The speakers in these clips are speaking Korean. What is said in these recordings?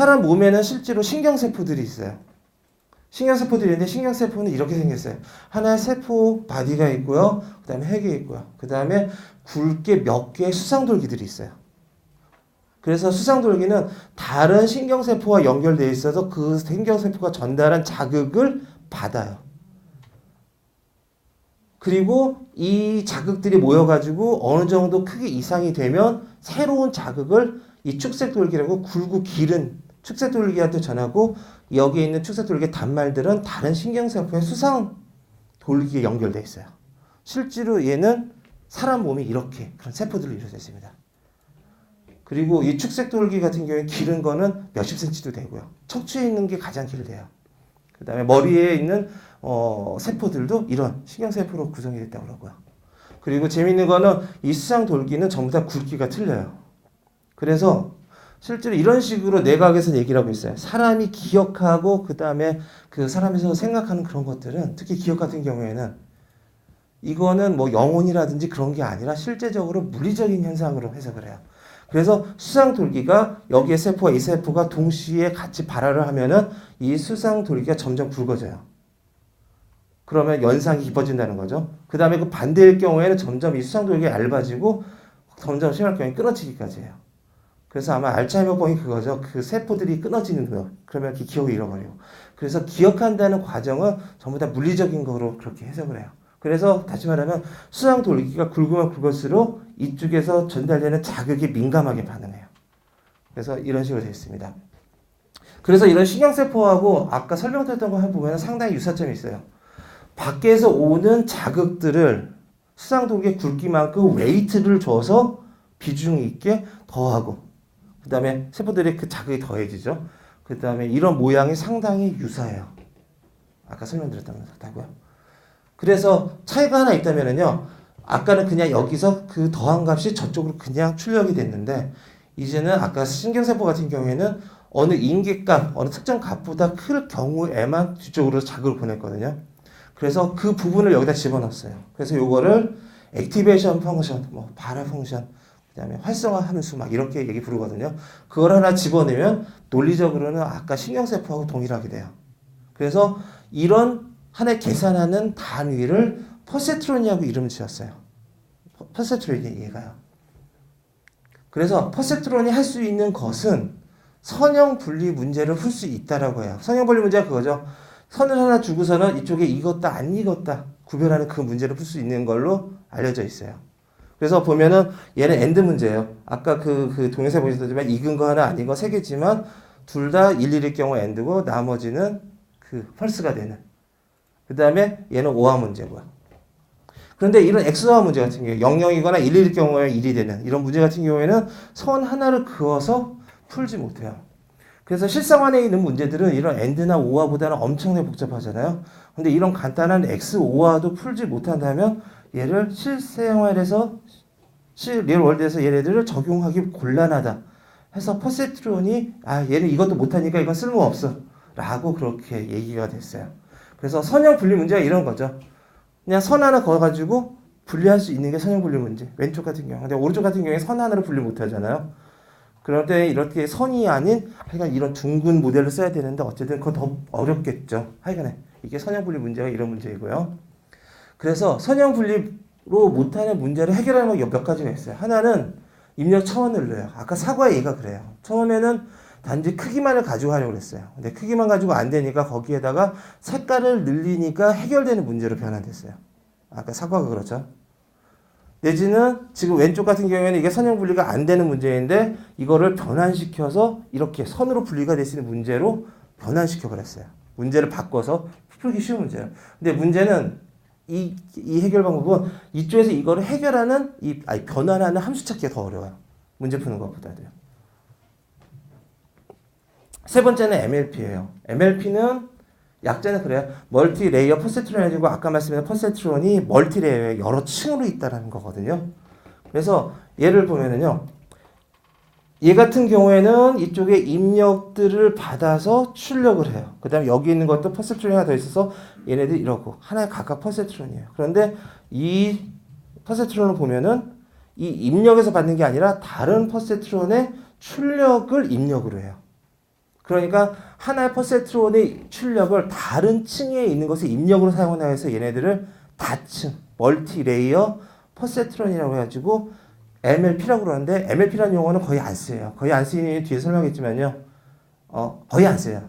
사람 몸에는 실제로 신경세포들이 있어요. 신경세포들이 있는데 신경세포는 이렇게 생겼어요. 하나의 세포 바디가 있고요. 그 다음에 핵이 있고요. 그 다음에 굵게 몇 개의 수상돌기들이 있어요. 그래서 수상돌기는 다른 신경세포와 연결되어 있어서 그 신경세포가 전달한 자극을 받아요. 그리고 이 자극들이 모여가지고 어느 정도 크기 이상이 되면 새로운 자극을 이 축색돌기라고 굵고 길은 축색돌기한테 전하고 여기에 있는 축색돌기 단말들은 다른 신경세포의 수상 돌기에 연결되어 있어요. 실제로 얘는 사람 몸이 이렇게 그런 세포들로 이루어져 있습니다. 그리고 이 축색돌기 같은 경우에 기른 거는 몇십 센치도 되고요. 척추에 있는 게 가장 길대요. 그 다음에 머리에 있는 어, 세포들도 이런 신경세포로 구성이 됐다고 그러고요. 그리고 재밌는 거는 이 수상 돌기는 전부 다 굵기가 틀려요. 그래서 실제로 이런 식으로 내각에서 얘기를 하고 있어요. 사람이 기억하고 그 다음에 그 사람에서 생각하는 그런 것들은 특히 기억 같은 경우에는 이거는 뭐 영혼이라든지 그런 게 아니라 실제적으로 물리적인 현상으로 해석을 해요. 그래서 수상 돌기가 여기에 세포와 이 세포가 동시에 같이 발화를 하면은 이 수상 돌기가 점점 굵어져요. 그러면 연상이 깊어진다는 거죠. 그 다음에 그 반대일 경우에는 점점 이 수상 돌기가 얇아지고 점점 심할 경우에 끊어지기까지 해요. 그래서 아마 알츠하이머병이 그거죠. 그 세포들이 끊어지는 거. 그러면 그 기억을 잃어버리고. 그래서 기억한다는 과정은 전부 다 물리적인 거로 그렇게 해석을 해요. 그래서 다시 말하면 수상 돌기가 굵으면 굵을수록 이쪽에서 전달되는 자극에 민감하게 반응해요. 그래서 이런 식으로 되어 있습니다. 그래서 이런 신경세포하고 아까 설명드렸던 거 보면 상당히 유사점이 있어요. 밖에서 오는 자극들을 수상 돌기의 굵기만큼 웨이트를 줘서 비중 있게 더하고 그 다음에 세포들의 그 자극이 더해지죠. 그 다음에 이런 모양이 상당히 유사해요. 아까 설명드렸던 것 같다고요. 그래서 차이가 하나 있다면은요. 아까는 그냥 여기서 그 더한 값이 저쪽으로 그냥 출력이 됐는데 이제는 아까 신경세포 같은 경우에는 어느 인계값, 어느 특정 값보다 클 경우에만 뒤쪽으로 자극을 보냈거든요. 그래서 그 부분을 여기다 집어넣었어요. 그래서 요거를 액티베이션 펑션, 뭐 바라 펑션, 그다음에 활성화 함수 막 이렇게 얘기 부르거든요. 그걸 하나 집어넣으면 논리적으로는 아까 신경세포하고 동일하게 돼요. 그래서 이런 하나의 계산하는 단위를 퍼세트론이라고 이름을 지었어요. 퍼세트론이 얘가요. 그래서 퍼세트론이 할 수 있는 것은 선형 분리 문제를 풀 수 있다라고 해요. 선형 분리 문제가 그거죠. 선을 하나 주고서는 이쪽에 익었다 안 익었다 구별하는 그 문제를 풀 수 있는 걸로 알려져 있어요. 그래서 보면은 얘는 엔드 문제예요. 아까 그, 그 동영상 보셨지만 익은 거 하나 아닌 거 세 개지만 둘 다 일일일 경우 엔드고 나머지는 그 펄스가 되는. 그 다음에 얘는 오화 문제고요. 그런데 이런 엑스화 문제 같은 경우에 00이거나 1일일 경우에 1이 되는 이런 문제 같은 경우에는 선 하나를 그어서 풀지 못해요. 그래서 실생활에 있는 문제들은 이런 엔드나 오화보다는 엄청나게 복잡하잖아요. 근데 이런 간단한 X, 오화도 풀지 못한다면 얘를 실생활에서 실 리얼 월드에서 얘네들을 적용하기 곤란하다. 해서 퍼세트론이 아 얘는 이것도 못하니까 이건 쓸모 없어. 라고 그렇게 얘기가 됐어요. 그래서 선형 분리 문제가 이런 거죠. 그냥 선 하나 걸어가지고 분리할 수 있는 게 선형 분리 문제. 왼쪽 같은 경우. 근데 오른쪽 같은 경우에 선 하나를 분리 못 하잖아요. 그럴 때 이렇게 선이 아닌 하여간 이런 둥근 모델을 써야 되는데 어쨌든 그건 더 어렵겠죠. 하여간에 이게 선형 분리 문제가 이런 문제이고요. 그래서 선형 분리로 못하는 문제를 해결하는 거몇 가지가 있어요. 하나는 입력 차원을 넣어요. 아까 사과의 얘가 그래요. 처음에는 단지 크기만을 가지고 하려고 그랬어요. 근데 크기만 가지고 안 되니까 거기에다가 색깔을 늘리니까 해결되는 문제로 변환됐어요. 아까 사과가 그렇죠. 내지는 지금 왼쪽 같은 경우에는 이게 선형 분리가 안 되는 문제인데 이거를 변환시켜서 이렇게 선으로 분리가 될 수 있는 문제로 변환시켜 버렸어요. 문제를 바꿔서 풀기 쉬운 문제예요. 근데 문제는 이, 이 해결 방법은 이쪽에서 이거를 해결하는 이 아니 변환하는 함수 찾기가 더 어려워요. 문제 푸는 것보다도요. 세 번째는 MLP예요. MLP는 약자는 그래요. 멀티 레이어 퍼세트론 해가지고 아까 말씀드린 퍼세트론이 멀티 레이어에 여러 층으로 있다라는 거거든요. 그래서 예를 보면은요. 얘 같은 경우에는 이쪽에 입력들을 받아서 출력을 해요. 그 다음에 여기 있는 것도 퍼세트론이 하나 더 있어서 얘네들 이러고 하나에 각각 퍼세트론이에요. 그런데 이 퍼세트론을 보면은 이 입력에서 받는 게 아니라 다른 퍼세트론의 출력을 입력으로 해요. 그러니까 하나의 퍼센트론의 출력을 다른 층에 있는 것을 입력으로 사용하나 해서 얘네들을 다층, 멀티 레이어 퍼센트론이라고 해가지고 MLP라고 그러는데 MLP라는 용어는 거의 안 쓰여요. 거의 안 쓰이는 뒤에 설명했지만요. 어, 거의 안 써요.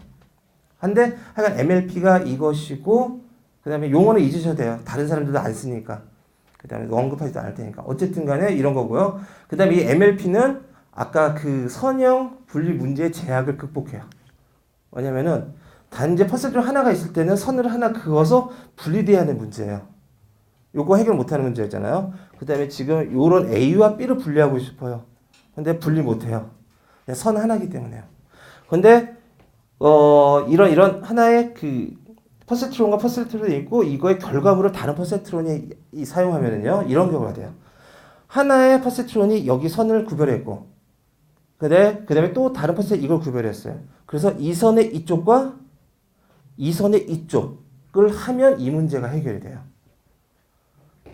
한데 하여간 MLP가 이것이고 그다음에 용어는 잊으셔도 돼요. 다른 사람들도 안 쓰니까. 그다음에 언급하지도 않을 테니까. 어쨌든 간에 이런 거고요. 그다음에 이 MLP는 아까 그 선형 분리 문제의 제약을 극복해요. 왜냐면은 단지 퍼센트 하나가 있을 때는 선을 하나 그어서 분리돼야 하는 문제예요. 요거 해결 못하는 문제였잖아요. 그 다음에 지금 요런 A와 B를 분리하고 싶어요. 근데 분리 못해요. 선 하나기 때문에요. 근데 어 이런 이런 하나의 그 퍼센트론과 퍼센트론이 있고 이거의 결과물을 다른 퍼센트론이 이- 사용하면은요 이런 경우가 돼요. 하나의 퍼센트론이 여기 선을 구별했고, 근데 그다음에 또 다른 퍼센트 이걸 구별했어요. 그래서 이 선의 이쪽과 이 선의 이쪽을 하면 이 문제가 해결이 돼요.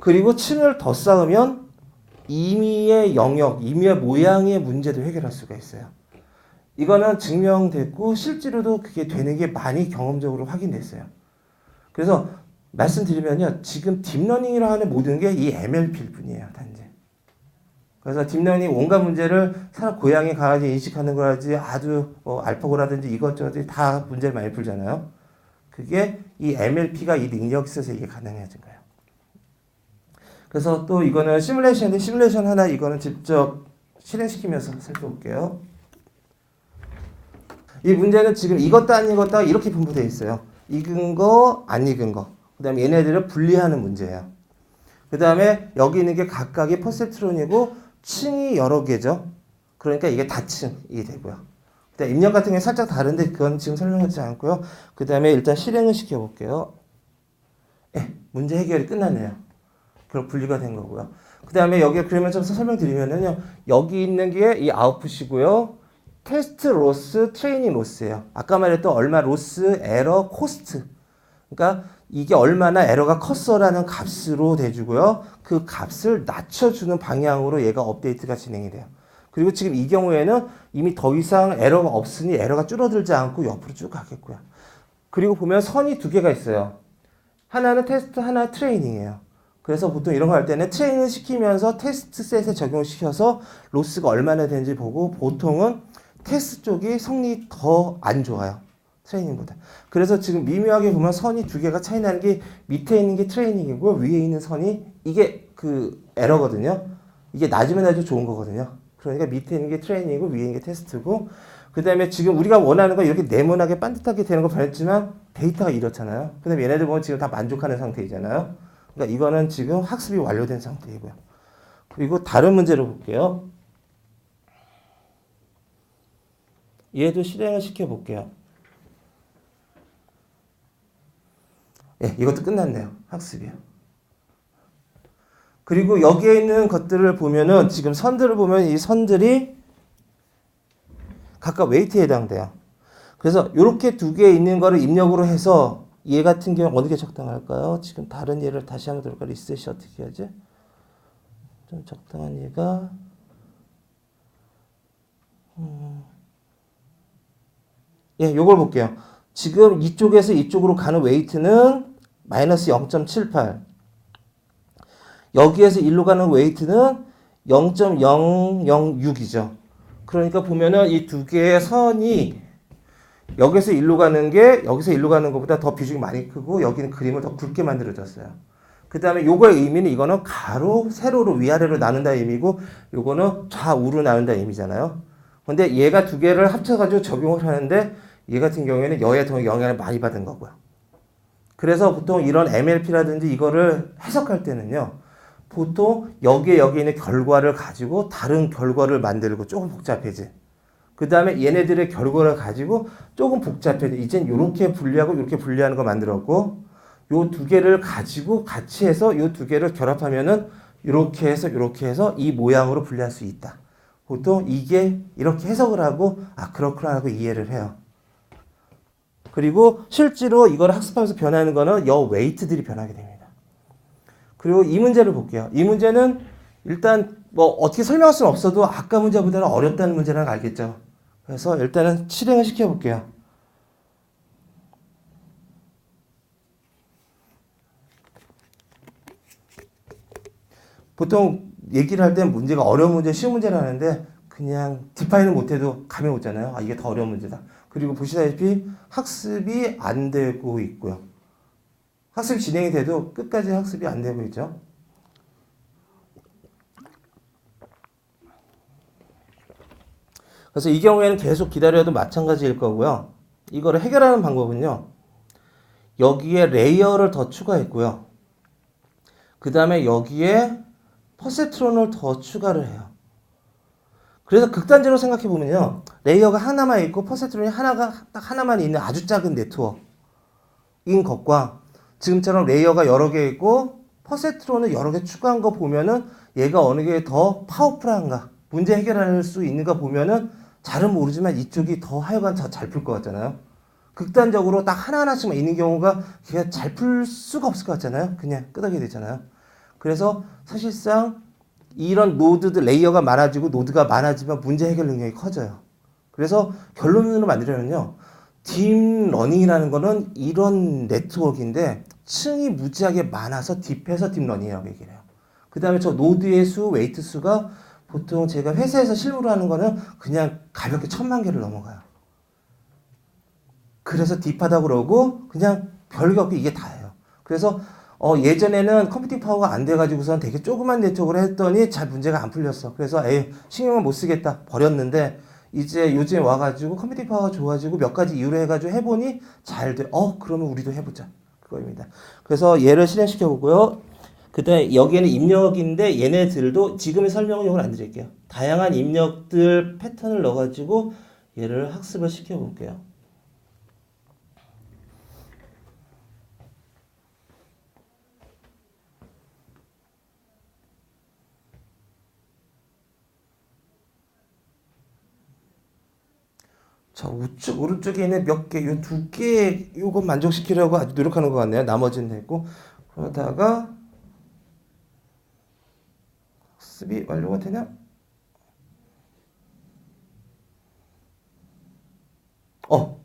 그리고 층을 더 쌓으면 임의의 영역, 임의의 모양의 문제도 해결할 수가 있어요. 이거는 증명됐고 실제로도 그게 되는 게 많이 경험적으로 확인됐어요. 그래서 말씀드리면요. 지금 딥러닝이라 하는 모든 게 이 MLP일 뿐이에요. 단지. 그래서 딥러닝 온갖 문제를 사람 고양이 강아지 인식하는 거라든지 아주 뭐 알파고라든지 이것저것 다 문제를 많이 풀잖아요. 그게 이 MLP가 이 능력이 있어서 이게 가능해진 거예요. 그래서 또 이거는 시뮬레이션인데 시뮬레이션 하나 이거는 직접 실행시키면서 살펴볼게요. 이 문제는 지금 익었다 안 익었다 이렇게 분포되어 있어요. 익은 거, 안 익은 거. 그 다음에 얘네들을 분리하는 문제예요. 그 다음에 여기 있는 게 각각의 퍼센트론이고 층이 여러 개죠. 그러니까 이게 다층이 되고요. 그다음 입력 같은 게 살짝 다른데 그건 지금 설명하지 않고요. 그 다음에 일단 실행을 시켜볼게요. 예, 문제 해결이 끝났네요. 그럼 분리가 된 거고요. 그 다음에 여기 그러면 좀 설명드리면은요. 여기 있는 게 이 아웃풋이고요. 테스트 로스, 트레이닝 로스예요. 아까 말했던 얼마 로스, 에러, 코스트. 그러니까 이게 얼마나 에러가 컸어라는 값으로 돼주고요. 그 값을 낮춰주는 방향으로 얘가 업데이트가 진행이 돼요. 그리고 지금 이 경우에는 이미 더 이상 에러가 없으니 에러가 줄어들지 않고 옆으로 쭉 가겠고요. 그리고 보면 선이 두 개가 있어요. 하나는 테스트, 하나 트레이닝이에요. 그래서 보통 이런 거 할 때는 트레이닝을 시키면서 테스트 셋에 적용을 시켜서 로스가 얼마나 되는지 보고 보통은 테스트 쪽이 성능이 더 안 좋아요. 트레이닝보다. 그래서 지금 미묘하게 보면 선이 두 개가 차이 나는 게 밑에 있는 게 트레이닝이고 위에 있는 선이 이게 그 에러거든요. 이게 낮으면 낮을수록 좋은 거거든요. 그러니까 밑에 있는 게 트레이닝이고 위에 있는 게 테스트고 그 다음에 지금 우리가 원하는 거 이렇게 네모나게 반듯하게 되는 거 변했지만 데이터가 이렇잖아요. 그 다음에 얘네들 보면 지금 다 만족하는 상태이잖아요. 그러니까 이거는 지금 학습이 완료된 상태이고요. 그리고 다른 문제를 볼게요. 얘도 실행을 시켜볼게요. 예, 이것도 끝났네요. 학습이요. 그리고 여기에 있는 것들을 보면은 지금 선들을 보면 이 선들이 각각 웨이트에 해당돼요. 그래서 이렇게 두 개 있는 거를 입력으로 해서 얘 같은 경우 어느 게 적당할까요? 지금 다른 얘를 다시 한번 들어볼까? 리셋이 어떻게 하지? 좀 적당한 얘가 음. 예, 요걸 볼게요. 지금 이쪽에서 이쪽으로 가는 웨이트는 마이너스 0.78. 여기에서 일로 가는 웨이트는 0.006이죠. 그러니까 보면은 이 두 개의 선이 여기서 일로 가는 게 여기서 일로 가는 것보다 더 비중이 많이 크고 여기는 그림을 더 굵게 만들어졌어요. 그 다음에 요거의 의미는 이거는 가로, 세로로 위아래로 나눈다 의미고 요거는 좌우로 나눈다 의미잖아요. 근데 얘가 두 개를 합쳐가지고 적용을 하는데 얘 같은 경우에는 여에 더 영향을 많이 받은 거고요. 그래서 보통 이런 MLP라든지 이거를 해석할 때는요. 보통 여기에 여기 있는 결과를 가지고 다른 결과를 만들고 조금 복잡해지. 그 다음에 얘네들의 결과를 가지고 조금 복잡해지. 이젠 이렇게 분리하고 이렇게 분리하는 거 만들었고 요 두 개를 가지고 같이 해서 요 두 개를 결합하면은 이렇게 해서 이렇게 해서 이 모양으로 분리할 수 있다. 보통 이게 이렇게 해석을 하고 아 그렇구나 하고 이해를 해요. 그리고 실제로 이걸 학습하면서 변하는 거는 여 웨이트들이 변하게 됩니다. 그리고 이 문제를 볼게요. 이 문제는 일단 뭐 어떻게 설명할 수는 없어도 아까 문제보다는 어렵다는 문제라는 거 알겠죠? 그래서 일단은 실행을 시켜볼게요. 보통 얘기를 할 땐 문제가 어려운 문제, 쉬운 문제를 하는데 그냥 디파인을 못해도 감이 오잖아요. 아 이게 더 어려운 문제다. 그리고 보시다시피 학습이 안 되고 있고요. 학습이 진행이 돼도 끝까지 학습이 안 되고 있죠. 그래서 이 경우에는 계속 기다려도 마찬가지일 거고요. 이거를 해결하는 방법은요. 여기에 레이어를 더 추가했고요. 그 다음에 여기에 퍼세트론을 더 추가를 해요. 그래서 극단적으로 생각해 보면요. 레이어가 하나만 있고 퍼세트론이 하나가 딱 하나만 있는 아주 작은 네트워크인 것과 지금처럼 레이어가 여러 개 있고 퍼세트론을 여러 개 추가한 거 보면은 얘가 어느 게 더 파워풀한가 문제 해결할 수 있는가 보면은 잘은 모르지만 이쪽이 더 하여간 더 잘 풀 것 같잖아요. 극단적으로 딱 하나하나씩만 있는 경우가 걔가 잘풀 수가 없을 것 같잖아요. 그냥 끄덕이 되잖아요. 그래서 사실상 이런 노드들 레이어가 많아지고 노드가 많아지면 문제 해결 능력이 커져요. 그래서 결론으로 만들려면요. 딥러닝이라는 거는 이런 네트워크인데 층이 무지하게 많아서 딥해서 딥러닝이라고 얘기를 해요. 그 다음에 저 노드의 수, 웨이트 수가 보통 제가 회사에서 실무로 하는 거는 그냥 가볍게 천만 개를 넘어가요. 그래서 딥하다고 그러고 그냥 별거 없게 이게 다예요. 그래서 어, 예전에는 컴퓨팅 파워가 안 돼가지고선 되게 조그만 네트워크를 했더니 잘 문제가 안 풀렸어. 그래서 에이 신경을 못 쓰겠다 버렸는데 이제 요즘에 와가지고 컴퓨팅 파워가 좋아지고 몇 가지 이유로 해가지고 해보니 잘 돼. 어 그러면 우리도 해보자. 그거입니다. 그래서 얘를 실행시켜 보고요. 그다음에 여기에는 입력인데 얘네들도 지금의 설명은 이걸 안 드릴게요. 다양한 입력들 패턴을 넣어가지고 얘를 학습을 시켜 볼게요. 자, 우측, 오른쪽에 있는 몇 개, 요 두 개, 요거 만족시키려고 아주 노력하는 것 같네요. 나머지는 했고. 그러다가, 학습이 완료가 되냐? 어,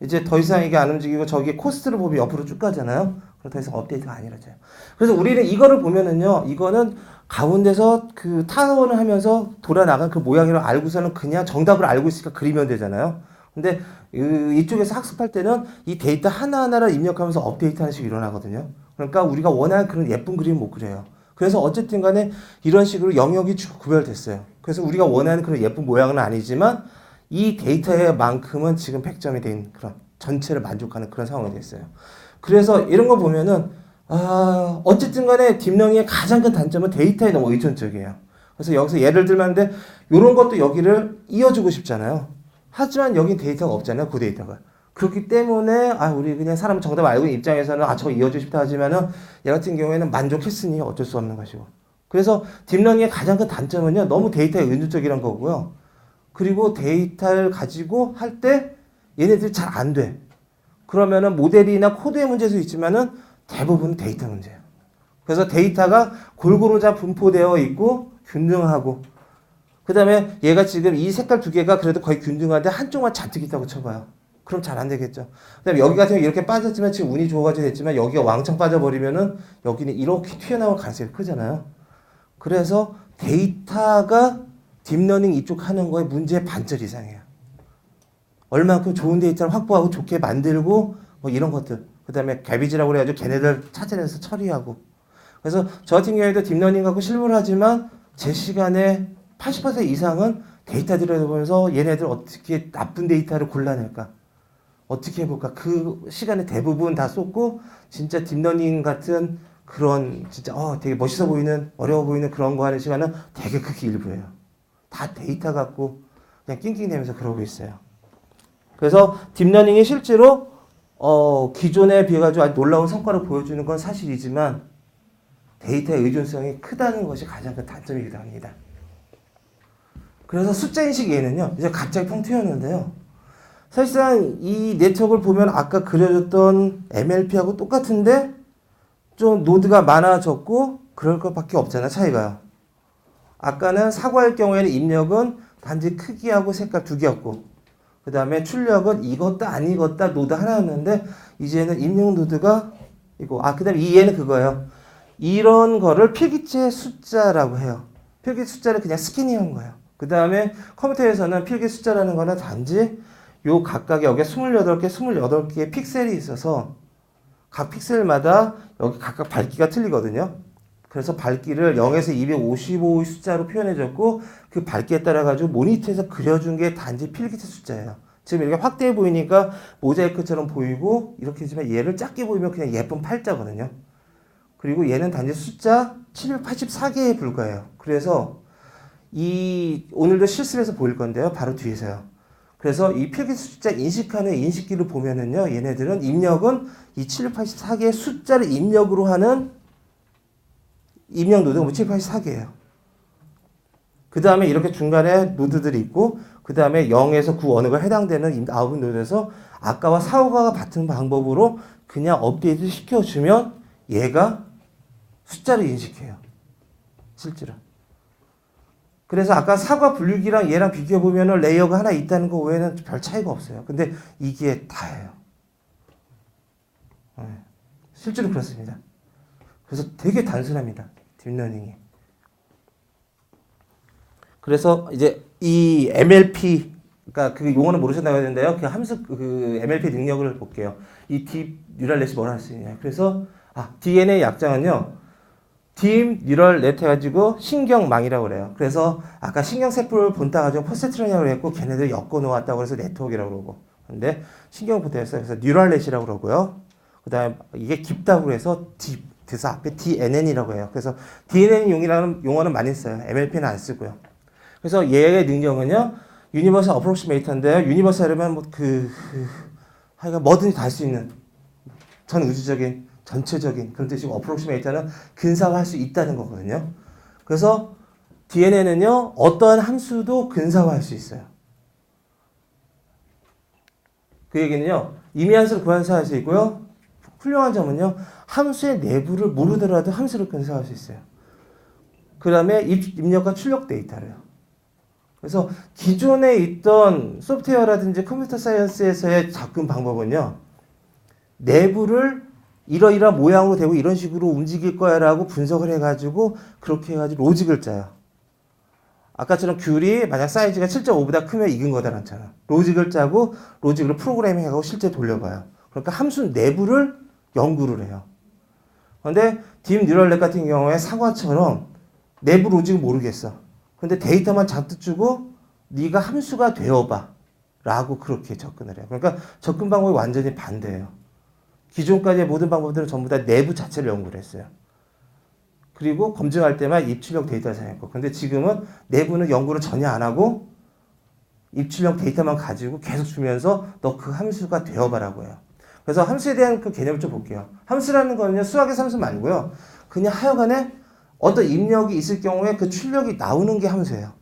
이제 더 이상 이게 안 움직이고 저기 코스트를 보면 옆으로 쭉 가잖아요. 그럼 더 이상 업데이트가 아니라져요. 그래서 우리는 이거를 보면은요, 이거는 가운데서 그 타원을 하면서 돌아 나간 그 모양을 알고서는 그냥 정답을 알고 있으니까 그리면 되잖아요. 근데 이- 이쪽에서 학습할 때는 이 데이터 하나하나를 입력하면서 업데이트 하는 식으로 일어나거든요. 그러니까 우리가 원하는 그런 예쁜 그림 못 그려요. 그래서 어쨌든 간에 이런 식으로 영역이 쭉 구별됐어요. 그래서 우리가 원하는 그런 예쁜 모양은 아니지만 이 데이터의 만큼은 지금 100점이 된 그런 전체를 만족하는 그런 상황이 됐어요. 그래서 이런 거 보면은 아, 어쨌든 간에 딥러닝의 가장 큰 단점은 데이터에 너무 의존적이에요. 그래서 여기서 예를 들면데 이런 것도 여기를 이어주고 싶잖아요. 하지만 여긴 데이터가 없잖아요. 그 데이터가. 그렇기 때문에 아 우리 그냥 사람 정답 알고 있는 입장에서는 아 저거 이어주고 싶다 하지만은 얘 같은 경우에는 만족했으니 어쩔 수 없는 것이고. 그래서 딥러닝의 가장 큰 단점은요. 너무 데이터에 의존적이란 거고요. 그리고 데이터를 가지고 할 때 얘네들이 잘 안 돼. 그러면은 모델이나 코드의 문제도 있지만은 대부분 데이터 문제예요. 그래서 데이터가 골고루 잘 분포되어 있고 균등하고 그 다음에 얘가 지금 이 색깔 두 개가 그래도 거의 균등한데 한쪽만 잔뜩 있다고 쳐봐요. 그럼 잘 안 되겠죠. 그 다음에 여기 같은 경우 이렇게 빠졌지만 지금 운이 좋아가지고 됐지만 여기가 왕창 빠져버리면은 여기는 이렇게 튀어나올 가능성이 크잖아요. 그래서 데이터가 딥러닝 이쪽 하는 거에 문제의 반절 이상이에요. 얼만큼 좋은 데이터를 확보하고 좋게 만들고 뭐 이런 것들. 그 다음에 개비지라고 그래가지고 걔네들 찾아내서 처리하고. 그래서 저 같은 경우에도 딥러닝 갖고 실무를 하지만 제 시간에 80% 이상은 데이터 들여다보면서 얘네들 어떻게 나쁜 데이터를 골라낼까. 어떻게 해볼까. 그 시간에 대부분 다 쏟고 진짜 딥러닝 같은 그런 진짜 어 되게 멋있어 보이는 어려워 보이는 그런 거 하는 시간은 되게 크게 일부예요. 다 데이터 갖고 그냥 낑낑대면서 그러고 있어요. 그래서 딥러닝이 실제로 어, 기존에 비해 가지고 아주 놀라운 성과를 보여주는 건 사실이지만 데이터의 의존성이 크다는 것이 가장 큰 단점이기도 합니다. 그래서 숫자 인식 얘는요, 이제 갑자기 펑 튀었는데요. 사실상 이 네트워크를 보면 아까 그려줬던 MLP하고 똑같은데 좀 노드가 많아졌고 그럴 것밖에 없잖아요, 차이가요. 아까는 사과할 경우에는 입력은 단지 크기하고 색깔 두 개였고 그 다음에 출력은 안 익었다 노드 하나였는데 이제는 입력 노드가 이거 아 그 다음에 이 얘는 그거예요. 이런 거를 필기체 숫자라고 해요. 필기 숫자를 그냥 스캐닝한 거예요. 그 다음에 컴퓨터에서는 필기 숫자라는 거는 단지 요 각각에 여기 28개, 28개의 픽셀이 있어서 각 픽셀마다 여기 각각 밝기가 틀리거든요. 그래서 밝기를 0에서 255의 숫자로 표현해줬고 그 밝기에 따라 가지고 모니터에서 그려준 게 단지 필기체 숫자예요. 지금 이렇게 확대해 보이니까 모자이크처럼 보이고 이렇게 지만 얘를 작게 보이면 그냥 예쁜 팔자거든요. 그리고 얘는 단지 숫자 784개에 불과해요. 그래서 이 오늘도 실습해서 보일 건데요. 바로 뒤에서요. 그래서 이 필기 숫자 인식하는 인식기를 보면은요. 얘네들은 입력은 이 784개의 숫자를 입력으로 하는 입력 노드가 784개예요. 그 다음에 이렇게 중간에 노드들이 있고 그 다음에 0에서 9 어느 가 해당되는 아웃 노드에서 아까와 사고가 같은 방법으로 그냥 업데이트 시켜주면 얘가 숫자를 인식해요. 실제로. 그래서 아까 사과 분류기랑 얘랑 비교해 보면은 레이어가 하나 있다는 거 외에는 별 차이가 없어요. 근데 이게 다예요. 네. 실제로 그렇습니다. 그래서 되게 단순합니다. 딥러닝이. 그래서 이제 이 MLP 그러니까 그 용어는 모르셨나요 했는데요. 그 함수 그 MLP 능력을 볼게요. 이 딥 뉴럴 넷이 뭘할수 있냐. 그래서 아 DNA 약자는요. 딥 뉴럴 넷 해가지고 신경망이라고 그래요. 그래서 아까 신경세포를 본따 가지고 퍼세트론이라고 그랬고 걔네들 엮어 놓았다고 그래서 네트워크라고 그러고 근데 신경부터였어요. 그래서 뉴럴 넷이라고 그러고요. 그 다음에 이게 깊다고 해서 딥 그래서 앞에 DNN이라고 해요. 그래서 DNN 용이라는 용어는 많이 써요. MLP는 안 쓰고요. 그래서 얘의 능력은요. 유니버설 어프로시메이터인데요. 유니버설이면 뭐그 그, 하여간 뭐든지 다 할 수 있는 전 우주적인 전체적인 그런 뜻이고 어프로시메이터는 근사화할 수 있다는 거거든요. 그래서 DNN은요. 어떠한 함수도 근사화할 수 있어요. 그 얘기는요. 임의함수를 구현사할 수 있고요. 훌륭한 점은요. 함수의 내부를 모르더라도 함수를 근사할 수 있어요. 그 다음에 입력과 출력 데이터를요. 그래서 기존에 있던 소프트웨어라든지 컴퓨터 사이언스에서의 접근 방법은요. 내부를 이러이러한 모양으로 되고 이런 식으로 움직일 거야라고 분석을 해가지고 그렇게 해가지고 로직을 짜요. 아까처럼 귤이 만약 사이즈가 7.5보다 크면 이긴 거다라는 잖아. 로직을 짜고 로직으로 프로그래밍하고 실제 돌려봐요. 그러니까 함수 내부를 연구를 해요. 그런데 딥 뉴럴넷 같은 경우에 사과처럼 내부 로직을 모르겠어. 근데 데이터만 잔뜩 주고 네가 함수가 되어봐. 라고 그렇게 접근을 해요. 그러니까 접근 방법이 완전히 반대예요. 기존까지의 모든 방법들은 전부 다 내부 자체를 연구를 했어요. 그리고 검증할 때만 입출력 데이터를 사용했고. 근데 지금은 내부는 연구를 전혀 안 하고 입출력 데이터만 가지고 계속 주면서 너 그 함수가 되어봐라고 해요. 그래서 함수에 대한 그 개념을 좀 볼게요. 함수라는 거는요, 수학의 함수 말고요. 그냥 하여간에 어떤 입력이 있을 경우에 그 출력이 나오는 게 함수예요.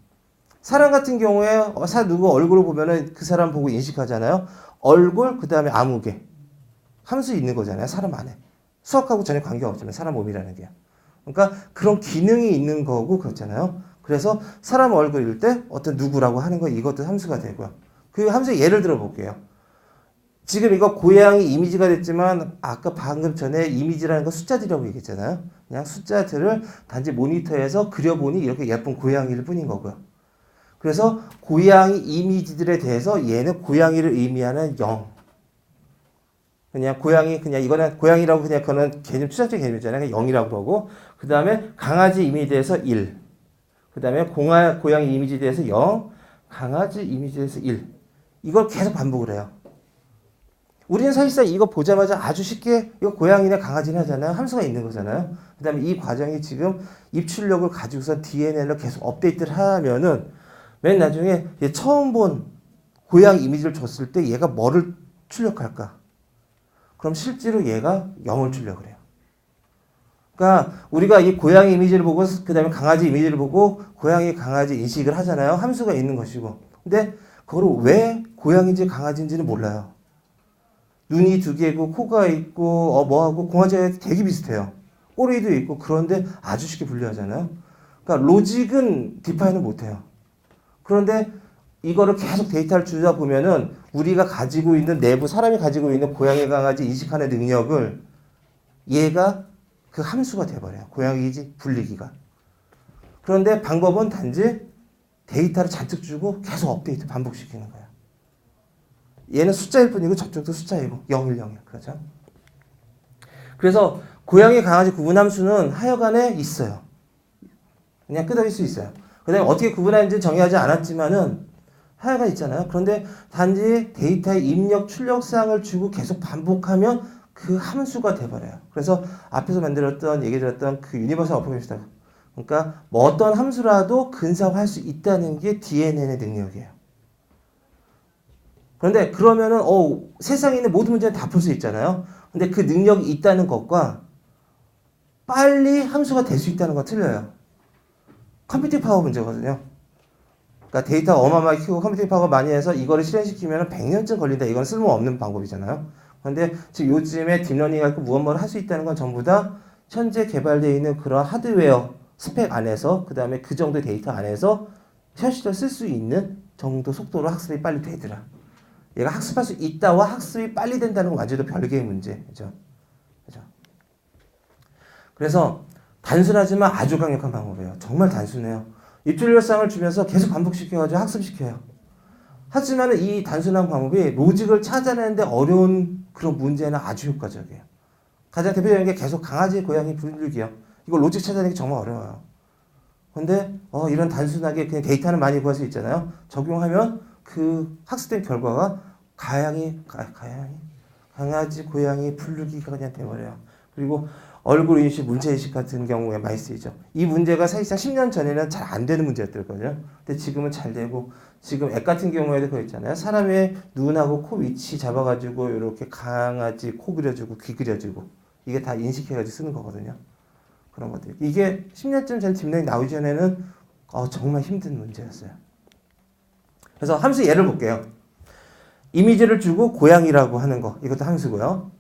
사람 같은 경우에 어, 사 누구 얼굴을 보면은 그 사람 보고 인식하잖아요. 얼굴 그 다음에 아무개 함수 있는 거잖아요. 사람 안에 수학하고 전혀 관계가 없잖아요. 사람 몸이라는 게. 그러니까 그런 기능이 있는 거고 그렇잖아요. 그래서 사람 얼굴일 때 어떤 누구라고 하는 거 이것도 함수가 되고요. 그 함수 예를 들어 볼게요. 지금 이거 고양이 이미지가 됐지만 아까 방금 전에 이미지라는 거 숫자들이라고 얘기했잖아요. 그냥 숫자들을 단지 모니터에서 그려보니 이렇게 예쁜 고양이를 뿐인 거고요. 그래서 고양이 이미지들에 대해서 얘는 고양이를 의미하는 0. 그냥 고양이 그냥 이거는 고양이라고 그냥 그거는 개념 추상적 개념이잖아요. 그냥 0이라고 그러고 그 다음에 강아지 이미지에 대해서 1. 그 다음에 공아 고양이 이미지에 대해서 0. 강아지 이미지에 대해서 1. 이걸 계속 반복을 해요. 우리는 사실상 이거 보자마자 아주 쉽게 이거 고양이나 강아지나 하잖아요. 함수가 있는 거잖아요. 그 다음에 이 과정이 지금 입출력을 가지고서 DNL로 계속 업데이트를 하면은 맨 나중에 처음 본 고양이 이미지를 줬을 때 얘가 뭐를 출력할까? 그럼 실제로 얘가 0을 출력을 해요. 그러니까 우리가 이 고양이 이미지를 보고 그 다음에 강아지 이미지를 보고 고양이 강아지 인식을 하잖아요. 함수가 있는 것이고. 근데 그걸 왜 고양인지 강아지인지는 몰라요. 눈이 두 개고 코가 있고 어 뭐하고 공화제가 되게 비슷해요. 꼬리도 있고 그런데 아주 쉽게 분류하잖아요. 그러니까 로직은 디파인을 못해요. 그런데 이거를 계속 데이터를 주다 보면은 우리가 가지고 있는 내부 사람이 가지고 있는 고양이 강아지 인식하는 능력을 얘가 그 함수가 돼버려요. 고양이지 불리기가. 그런데 방법은 단지 데이터를 잔뜩 주고 계속 업데이트 반복시키는 거야. 얘는 숫자일 뿐이고 저쪽도 숫자이고 0일 0일 그렇죠? 그래서 고양이 강아지 구분 함수는 하여간에 있어요. 그냥 끄덕일 수 있어요. 그다음에 어떻게 구분하는지 정의하지 않았지만은 하여간 있잖아요. 그런데 단지 데이터의 입력 출력 사항을 주고 계속 반복하면 그 함수가 돼버려요. 그래서 앞에서 만들었던 얘기 드렸던 그 유니버설 어프로입니다. 그러니까 뭐 어떤 함수라도 근사화할 수 있다는 게 DNN의 능력이에요. 그런데 그러면은 어 세상에 있는 모든 문제는 다 풀 수 있잖아요. 근데 그 능력이 있다는 것과 빨리 함수가 될 수 있다는 건 틀려요. 컴퓨팅 파워 문제거든요. 그러니까 데이터 어마어마하게 키우고 컴퓨팅 파워 많이 해서 이거를 실행시키면 100년쯤 걸린다. 이건 쓸모없는 방법이잖아요. 그런데 지금 요즘에 딥러닝 할고 무엇 할수 있다는 건 전부 다 현재 개발되어 있는 그런 하드웨어 스펙 안에서 그 다음에 그 정도의 데이터 안에서 현실적으로 쓸 수 있는 정도 속도로 학습이 빨리 되더라. 얘가 학습할 수 있다와 학습이 빨리 된다는 건 완전히 별개의 문제. 그죠? 그죠? 그래서 단순하지만 아주 강력한 방법이에요. 정말 단순해요. 입출력상을 주면서 계속 반복시켜가지고 학습시켜요. 하지만 이 단순한 방법이 로직을 찾아내는데 어려운 그런 문제는 아주 효과적이에요. 가장 대표적인 게 계속 강아지, 고양이 분류기요. 이거 로직 찾아내기 정말 어려워요. 근데 어, 이런 단순하게 그냥 데이터는 많이 구할 수 있잖아요. 적용하면 그 학습된 결과가 가양이, 가, 가양이, 강아지, 고양이 분류기가 그냥 돼버려요. 그리고 얼굴 인식, 문제 인식 같은 경우에 많이 쓰이죠. 이 문제가 사실상 10년 전에는 잘 안 되는 문제였거든요. 근데 지금은 잘 되고 지금 앱 같은 경우에도 그거 있잖아요. 사람의 눈하고 코 위치 잡아가지고 이렇게 강아지 코 그려주고 귀 그려주고 이게 다 인식해가지고 쓰는 거거든요. 그런 것들. 이게 10년쯤 전 딥러닝 나오기 전에는 어, 정말 힘든 문제였어요. 그래서 함수 예를 볼게요. 이미지를 주고 고양이라고 하는 거 이것도 함수고요.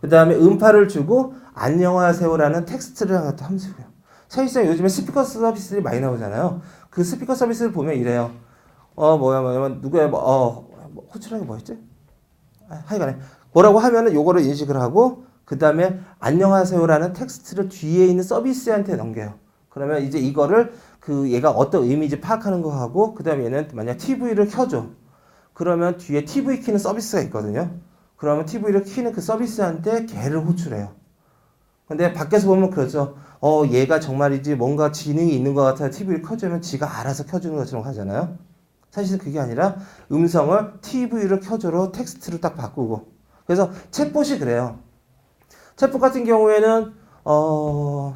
그 다음에 음파를 주고 안녕하세요라는 텍스트를 하는 것도 함수고요. 사실상 요즘에 스피커 서비스들이 많이 나오잖아요. 그 스피커 서비스를 보면 이래요. 어 뭐야 뭐야 누구야 뭐어 호출하게 뭐였지? 아, 하여간에 뭐라고 하면은 요거를 인식을 하고 그 다음에 안녕하세요라는 텍스트를 뒤에 있는 서비스한테 넘겨요. 그러면 이제 이거를 그 얘가 어떤 의미인지 파악하는 거 하고 그 다음에 얘는 만약 TV를 켜줘. 그러면 뒤에 TV 키는 서비스가 있거든요. 그러면 TV를 키는 그 서비스한테 걔를 호출해요. 근데 밖에서 보면 그렇죠. 어, 얘가 정말이지 뭔가 지능이 있는 것 같아요. TV를 켜주면 지가 알아서 켜주는 것처럼 하잖아요. 사실은 그게 아니라 음성을 TV를 켜줘로 텍스트로 딱 바꾸고. 그래서 챗봇이 그래요. 챗봇 같은 경우에는, 어,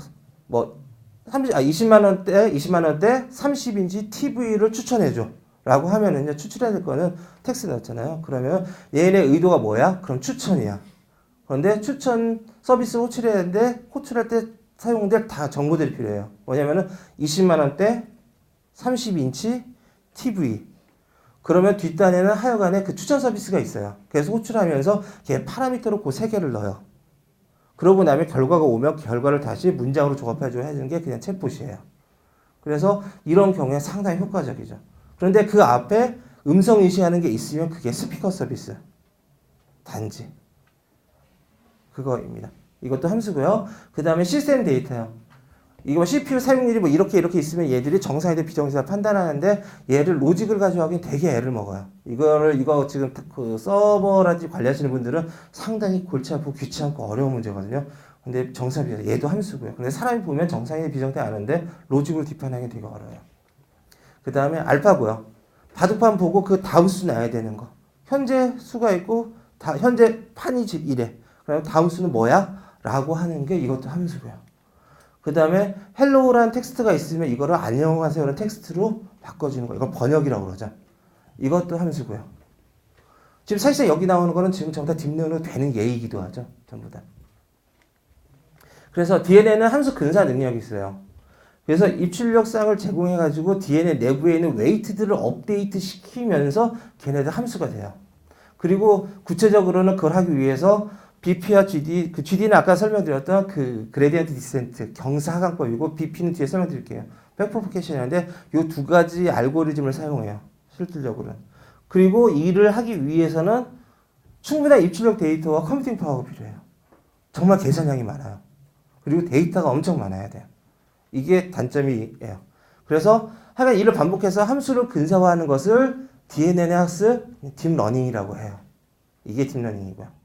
뭐, 30, 아, 20만 원대, 20만 원대 30인치 TV를 추천해 줘. 라고 하면은요, 추출해야 될 거는 텍스트 넣었잖아요. 그러면 얘네 의도가 뭐야? 그럼 추천이야. 그런데 추천 서비스 호출해야 되는데, 호출할 때 사용될 다 정보들이 필요해요. 뭐냐면은 20만 원대 30인치 TV. 그러면 뒷단에는 하여간에 그 추천 서비스가 있어요. 그래서 호출하면서 걔 파라미터로 그 세 개를 넣어요. 그러고 나면 결과가 오면 결과를 다시 문장으로 조합해줘 해주는 게 그냥 챗봇이에요. 그래서 이런 경우에 상당히 효과적이죠. 그런데 그 앞에 음성 인식하는 게 있으면 그게 스피커 서비스. 단지. 그거입니다. 이것도 함수고요. 그 다음에 시스템 데이터요. 이거 CPU 사용률이 뭐 이렇게 이렇게 있으면 얘들이 정상이든 비정상이든 판단하는데 얘를 로직을 가져가긴 되게 애를 먹어요. 이거를 이거 지금 그 서버라든지 관리하시는 분들은 상당히 골치 아프고 귀찮고 어려운 문제거든요. 근데 정상이죠. 얘도 함수고요. 근데 사람이 보면 정상이 비정상이 아는데 로직으로 뒷판하기 되게 어려워요. 그 다음에 알파고요. 바둑판 보고 그 다음 수 나야 되는 거. 현재 수가 있고 다 현재 판이 이래. 그럼 다음 수는 뭐야? 라고 하는 게 이것도 함수고요. 그 다음에 헬로우라는 텍스트가 있으면 이거를 안녕하세요라는 텍스트로 바꿔주는 거. 이걸 번역이라고 그러죠. 이것도 함수고요. 지금 사실상 여기 나오는 거는 지금 전부 다 딥러닝으로 되는 예이기도 하죠. 전부 다. 그래서 DNA는 함수 근사 능력이 있어요. 그래서 입출력상을 제공해가지고 DNA 내부에 있는 웨이트들을 업데이트 시키면서 걔네들 함수가 돼요. 그리고 구체적으로는 그걸 하기 위해서 BP와 GD, 그 GD는 아까 설명드렸던 그 그레디언트 디센트 경사하강법이고 BP는 뒤에 설명드릴게요. 백프로포케이션이라는데 이 두 가지 알고리즘을 사용해요. 실질적으로는. 그리고 일을 하기 위해서는 충분한 입출력 데이터와 컴퓨팅 파워가 필요해요. 정말 계산량이 많아요. 그리고 데이터가 엄청 많아야 돼요. 이게 단점이에요. 그래서 하여간 일을 반복해서 함수를 근사화하는 것을 DNN의 딥러닝이라고 해요. 이게 딥러닝이고요.